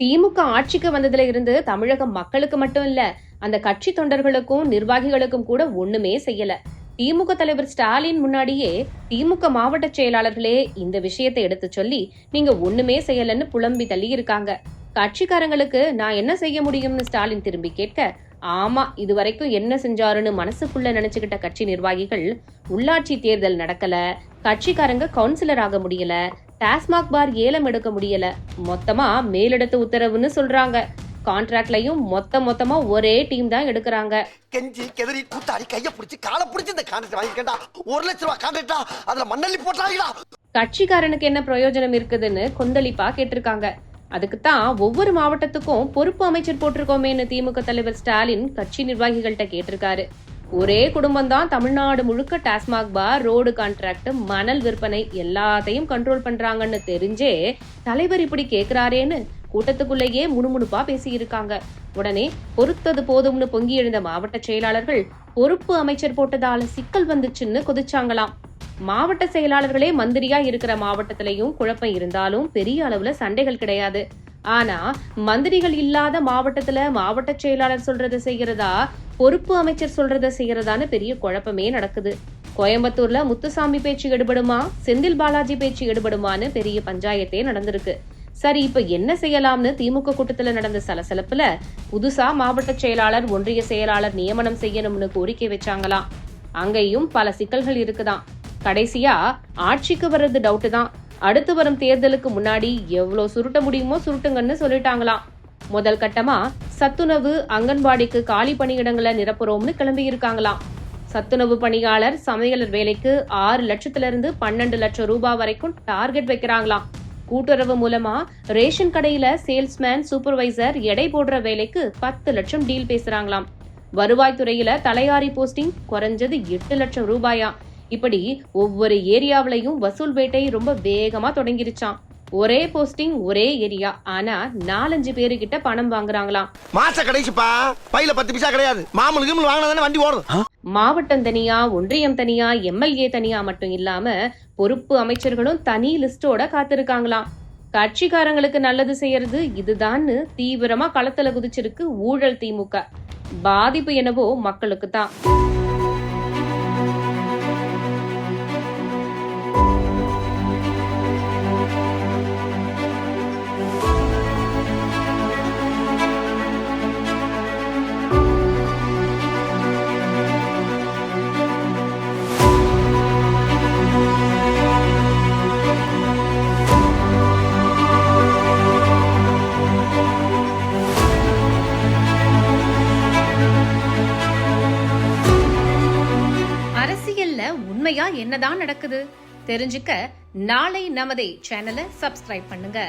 திமுக ஆட்சிக்கு வந்ததுல இருந்து தமிழக மக்களுக்கு மட்டும் இல்ல அந்த கட்சி தொண்டர்களுக்கும் நிர்வாகிகளுக்கும் கூட ஒண்ணுமே செய்யல. திமுக தலைவர் ஸ்டாலின் முன்னாடியே திமுக மாவட்ட செயலாளர்களே இந்த விஷயத்தை எடுத்து சொல்லி நீங்க ஒண்ணுமே செய்யலன்னு புலம்பி தள்ளி இருக்காங்க கட்சிக்காரங்களுக்கு நான் என்ன செய்ய முடியும்னு ஸ்டாலின் திரும்பி கேட்க ஆமா இதுவரைக்கும் என்ன செஞ்சாருன்னு மனசுக்குள்ள நினைச்சுக்கிட்ட கட்சி நிர்வாகிகள் உள்ளாட்சி தேர்தல் நடக்கல கட்சிக்காரங்க கவுன்சிலர் ஆக முடியல டாஸ்மாக் பார் ஏலம் எடுக்க முடியல. மொத்தமா மேலிடத்து உத்தரவுன்னு சொல்றாங்க. கான்ட்ராக்ட்லயும் மொத்த மொத்தமா ஒரே டீம் தான் எடுக்கறாங்க. கெஞ்சி கெதறி கூத்தாடி கைய பிடிச்சி காலை பிடிச்சி இந்த கான்ட்ராக்ட் வாங்கிக்கண்டா ஒரு லட்ச ரூபாய் கான்ட்ராக்டா? அதுல மண்ணள்ளி போட்டாங்களா கட்சிக்காரனுக்கு என்ன பிரயோஜனம் இருக்குதுன்னு கொந்தளிப்பா கேட்டிருக்காங்க. அதுக்குத்தான் ஒவ்வொரு மாவட்டத்துக்கும் பொறுப்பு அமைச்சர் போட்டிருக்கோமேன்னு திமுக தலைவர் ஸ்டாலின் கட்சி நிர்வாகிகள்கிட்ட கேட்டிருக்காரு. ஒரே குடும்பம் தான் தமிழ்நாடு முழுக்க டாஸ்மாக் பார் ரோடு கான்ட்ராக்ட் மணல் விற்பனை எல்லாத்தையும் கண்ட்ரோல் பண்றாங்கன்னு தெரிஞ்சே தலைவர் இப்படி கேக்குறாரேன்னு கூட்டத்துக்குள்ளேயே முணுமுணுப்பா பேசியிருக்காங்க. உடனே பொறுத்தது போதும்னு பொங்கி எழுந்த மாவட்ட செயலாளர்கள் பொறுப்பு அமைச்சர் போட்டதால சிக்கல் வந்துச்சுன்னு கொதிச்சாங்களாம். மாவட்ட செயலாளர்களே மந்திரியா இருக்கிற மாவட்டத்திலையும் குழப்பம் இருந்தாலும் பெரிய அளவுல சண்டைகள் கிடையாது. ஆனா மந்திரிகள் இல்லாத மாவட்டத்துல மாவட்ட செயலாளர் சொல்றதை செய்யறதா பொறுப்பு அமைச்சர் சொல்றத செய்யறதான பெரிய குழப்பமே நடக்குது. கோயம்புத்தூர்ல முத்துசாமி பேச்சு எடுபடுமா செந்தில் பாலாஜி பேச்சு எடுபடுமான்னு பெரிய பஞ்சாயத்தே நடந்திருக்கு. சரி இப்ப என்ன செய்யலாம்னு திமுக கூட்டத்துல நடந்த சலசலப்புல புதுசா மாவட்ட செயலாளர் ஒன்றிய செயலாளர் நியமனம் செய்யணும்னு கோரிக்கை வச்சாங்களாம். அங்கேயும் பல சிக்கல்கள் இருக்குதான் கடைசியா ஆட்சிக்கு வர்றது டவுட் தான். அடுத்து வரும் தேர்தலுக்கு முன்னாடி எவ்வளவு சுருட்ட முடியுமோ சுருட்டுங்கன்னு சொல்லிட்டாங்களாம். முதல் கட்டமா சத்துணவு அங்கன்வாடிக்கு காலி பணியிடங்களை நிரப்புறோம்னு கிளம்பி இருக்காங்களாம் சத்துணவு பணியாளர் சமையலர் வேலைக்கு ஆறு லட்சத்துல இருந்து பன்னெண்டு லட்சம் ரூபாய் வரைக்கும் டார்கெட் வைக்கிறாங்களாம் கூட்டுறவு மூலமா ரேஷன் கடையில சேல்ஸ்மேன் சூப்பர்வைசர் எடை போடுற வேலைக்கு பத்து லட்சம் டீல் பேசுறாங்களாம். வருவாய்த்துறையில தலையாரி போஸ்டிங் குறைஞ்சது எட்டு லட்சம் ரூபாயா. இப்படி ஒவ்வொரு ஏரியாவிலையும் வசூல் வேட்டை ரொம்ப வேகமா தொடங்கிருச்சான் ஒரே போஸ்டிங் ஒரே ஏரியா ஆனா நாலஞ்சு பேருகிட்ட பணம் வாங்குறாங்களாம். மாச கடைசிப்பா? பையில பத்து பைசா கிடையாது. மாமூல் கிமூல் வாங்கினா வண்டி ஓடுது. மாவட்டம் தனியா ஒன்றியம் தனியா எம்எல்ஏ தனியா மட்டும் இல்லாம பொறுப்பு அமைச்சர்களும் தனி லிஸ்டோட காத்திருக்காங்களாம். கட்சிக்காரங்களுக்கு நல்லது செய்யறது இதுதான்னு தீவிரமா களத்துல குதிச்சிருக்கு ஊழல் திமுக. பாதிப்பு என்னவோ மக்களுக்கு தான் உண்மையா என்னதான் நடக்குது? தெரிஞ்சுக்க நாளை நமதே சேனலை சப்ஸ்கிரைப் பண்ணுங்க.